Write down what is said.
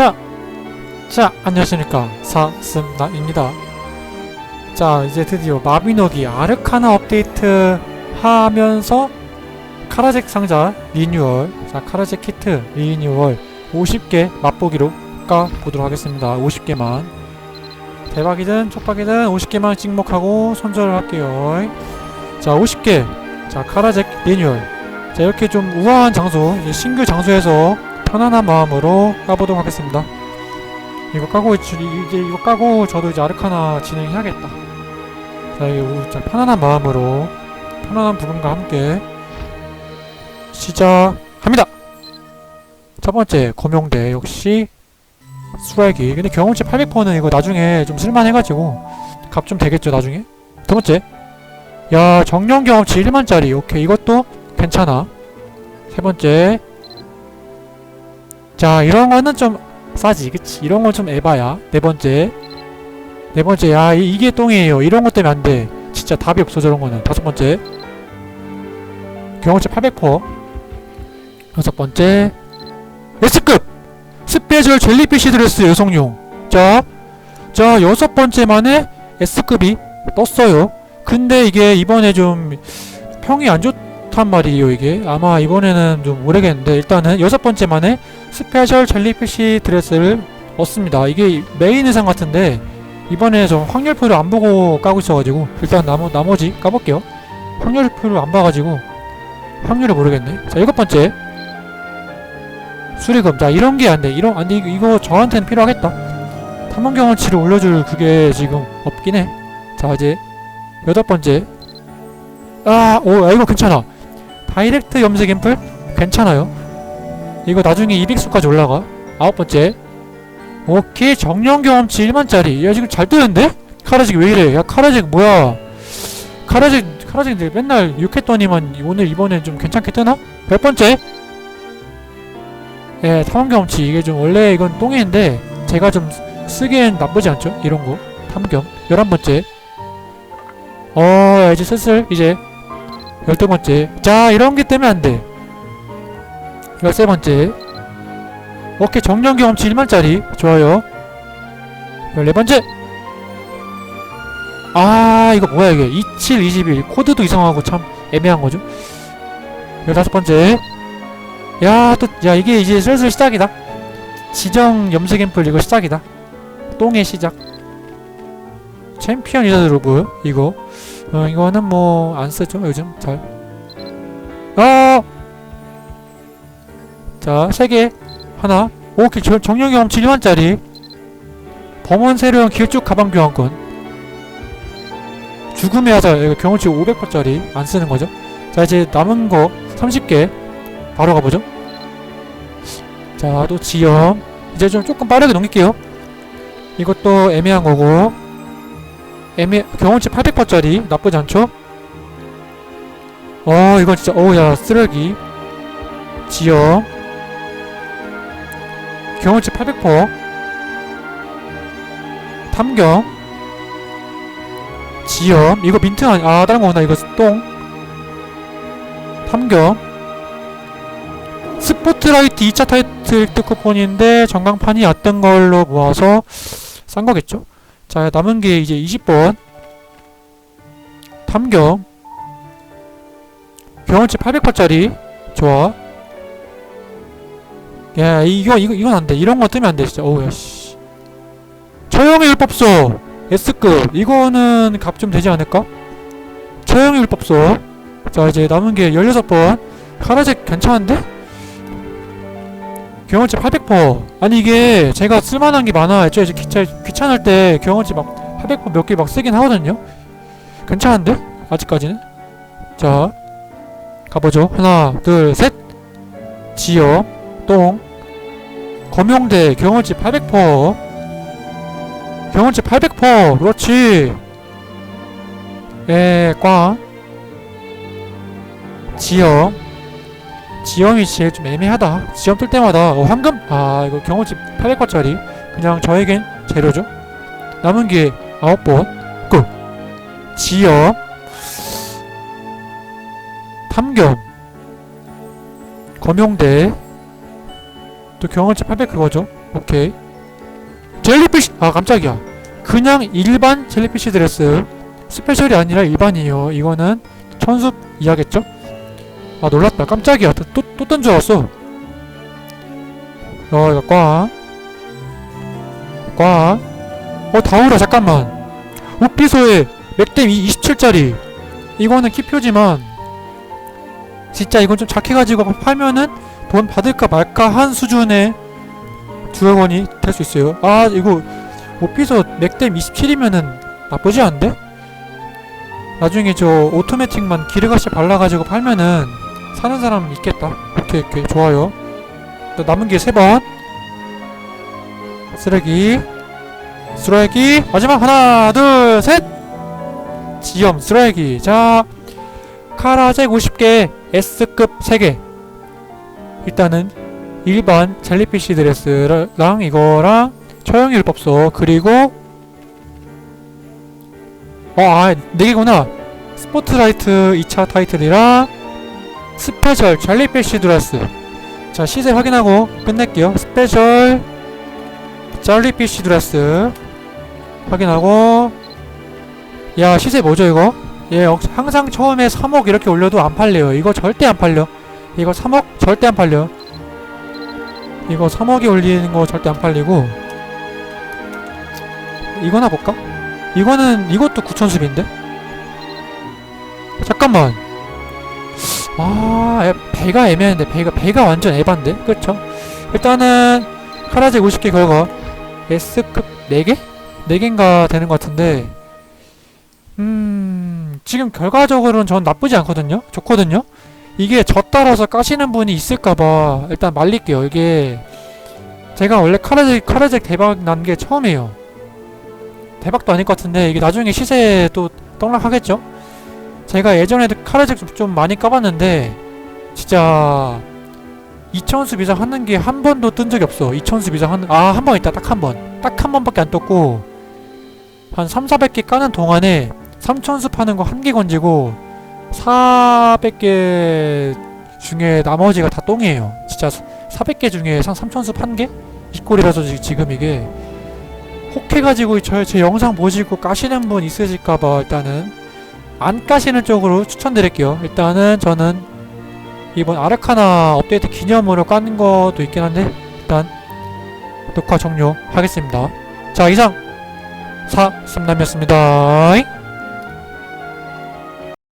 자, 자, 안녕하십니까. 사슴남입니다. 자, 이제 드디어 마비노기 아르카나 업데이트 하면서 카라젝 상자 리뉴얼, 자, 카라젝 키트 리뉴얼 50개 맛보기로 까보도록 하겠습니다. 50개만. 대박이든 촉박이든 50개만 찍목하고 손절을 할게요. 자, 50개. 자, 카라젝 리뉴얼. 자, 이렇게 좀 우아한 장소, 이제 신규 장소에서 편안한 마음으로 까보도록 하겠습니다. 이거 까고 있- 이제 이거 까고 저도 이제 아르카나 진행해야겠다. 자, 이거 자, 편안한 마음으로 편안한 부금과 함께 시작합니다. 첫 번째 검용대 역시 수라기. 근데 경험치 800%는 이거 나중에 좀 쓸만해가지고 값 좀 되겠죠 나중에. 두 번째, 야 정령 경험치 1만짜리. 오케이 이것도 괜찮아. 세 번째, 자 이런 거는 좀 싸지 그치? 이런 건 좀 에바야. 네 번째. 네 번째 야 이, 게 똥이에요. 이런 것 때문에 안돼. 진짜 답이 없어 저런 거는. 다섯 번째. 경험치 800% 여섯 번째. S급! 스페셜 젤리피시 드레스 여성용. 자, 자 여섯 번째 만에 S급이 떴어요. 근데 이게 이번에 좀 평이 안 좋단 말이에요 이게. 아마 이번에는 좀 모르겠는데 일단은 여섯 번째 만에 스페셜 젤리피시 드레스를 얻습니다. 이게 메인 의상 같은데 이번에 좀 확률표를 안 보고 까고 있어가지고 일단 나머, 나머지 까볼게요. 확률표를 안 봐가지고 확률을 모르겠네. 자 일곱 번째 수리금. 자 이런 게 안 돼. 이런 안돼 이거, 이거 저한테는 필요하겠다. 탐험 경험치를 올려줄 그게 지금 없긴 해. 자 이제 여덟 번째 아오 아, 이거 괜찮아. 다이렉트 염색 앰플 괜찮아요. 이거 나중에 200수까지 올라가? 아홉 번째? 오케이 정령 경험치 1만짜리. 야 지금 잘 뜨는데? 카라직 왜 이래? 야 카라직 뭐야? 카라직 카라직들 맨날 6했더니만 오늘 이번엔 좀 괜찮게 뜨나? 몇 번째? 예 탐험 경험치. 이게 좀 원래 이건 똥인데 제가 좀 쓰기엔 나쁘지 않죠? 이런 거. 탐겸. 열한 번째. 어 이제 슬슬 이제 열두 번째. 자 이런 게 뜨면 안돼 열세 번째. 오케이 정령 경험치 1만짜리. 좋아요. 14번째. 아 이거 뭐야 이게? 27, 21 코드도 이상하고 참 애매한 거죠? 15번째. 야 또 야 이게 이제 슬슬 시작이다. 지정 염색 앰플 이거 시작이다. 똥의 시작. 챔피언 이자드 로브 이거. 어 이거는 뭐 안 쓰죠 요즘? 잘. 어! 자, 세 개. 하나. 오케이, 저- 정령 경험치 1만짜리. 범원 세련 길쭉 가방 교환권. 죽음의 하자. 이거 경험치 500%짜리. 안 쓰는 거죠. 자, 이제 남은 거 30개. 바로 가보죠. 자, 또 지연. 이제 좀 조금 빠르게 넘길게요. 이것도 애매한 거고. 애매, 경험치 800%짜리. 나쁘지 않죠? 어, 이건 진짜, 어우, 야, 쓰레기. 지연. 경험치 800% 탐경. 지염 이거 민트 아니 아 다른 거구나? 이거 똥. 탐경. 스포트라이트 2차 타이틀 쿠폰인데 전광판이 얕던 걸로 모아서 싼 거겠죠? 자 남은 게 이제 20번. 탐경. 경험치 800%짜리. 좋아 야 이거 이거 이건 안돼. 이런 거 뜨면 안돼 진짜. 어우 야 씨. 처형의 율법서. S급. 이거는 값 좀 되지 않을까? 처형의 율법서. 자 이제 남은 게 16번. 카라젝 괜찮은데? 경험치 800% 아니 이게 제가 쓸만한 게 많아. 애초에 이제 귀찮, 귀찮을 때 경험치 막 800%몇 개 막 쓰긴 하거든요. 괜찮은데? 아직까지는? 자 가보죠. 하나 둘 셋. 지역 똥 검용대 경험치 800% 경험치 800% 그렇지. 에꽝 지형. 지형이 제일 좀 애매하다. 지형 뜰 때마다. 어 황금? 아 이거 경험치 800%짜리. 그냥 저에겐 재료죠. 남은 게 9번. 끝. 지형. 탐겸 검용대 또 경험치 800 그거죠? 오케이. 젤리피쉬 아 깜짝이야. 그냥 일반 젤리피쉬 드레스 스페셜이 아니라 일반이에요. 이거는 천숲 이하겠죠? 아 놀랐다. 깜짝이야. 또또뜬줄 알았어. 어 이거 꽝. 꽝. 어 다우라 잠깐만. 우피소에 맥댐 27짜리. 이거는 키표지만 진짜 이건 좀 착해가지고 팔면은 돈 받을까 말까 한 수준의 주얼원이 될 수 있어요. 아 이거 오피소 맥댐 27이면은 나쁘지 않은데? 나중에 저 오토매틱만 기르가시 발라가지고 팔면은 사는 사람 있겠다. 오케이 오케이. 좋아요. 또 남은 게 세 번. 쓰레기. 쓰레기. 마지막 하나 둘 셋. 지엄 쓰레기. 자 카라잭 50개 S급 3개 일단은 일반 젤리피쉬 드레스랑 이거랑 처형일법소 그리고 어 아 4개구나. 스포트라이트 2차 타이틀이랑 스페셜 젤리피쉬 드레스. 자 시세 확인하고 끝낼게요. 스페셜 젤리피쉬 드레스 확인하고. 야 시세 뭐죠 이거? 예 역- 항상 처음에 3억 이렇게 올려도 안 팔려요. 이거 절대 안 팔려. 이거 3억 절대 안 팔려. 이거 3억에 올리는 거 절대 안 팔리고. 이거나 볼까? 이거는 이것도 9천습인데? 잠깐만. 아 에- 배가 애매한데 배가 배가 완전 에반데? 그쵸? 일단은 카라제 50개 결과 S급 4개? 4개인가 되는 것 같은데. 음 지금 결과적으로는 전 나쁘지 않거든요? 좋거든요? 이게 저 따라서 까시는 분이 있을까봐 일단 말릴게요. 이게 제가 원래 카라잭 카라잭 대박 난 게 처음이에요. 대박도 아닐 것 같은데 이게 나중에 시세 또 떡락하겠죠? 제가 예전에도 카라잭 좀- 좀 많이 까봤는데 진짜 2천수 이상 하는 게 한 번도 뜬 적이 없어. 2천수 이상 하는 아 한 번 있다. 딱 한 번 딱 한 번밖에 안 떴고 한 3, 400개 까는 동안에 3천수 파는 거 한 개 건지고 400개 중에 나머지가 다 똥이에요. 진짜 400개 중에 한 3천수 판 개? 이 꼴이라서 지- 지금 이게 혹해가지고 저, 제 영상 보시고 까시는 분 있으실까봐 일단은 안 까시는 쪽으로 추천드릴게요. 일단은 저는 이번 아르카나 업데이트 기념으로 까는 것도 있긴 한데 일단 녹화 종료하겠습니다. 자 이상 사슴남이었습니다.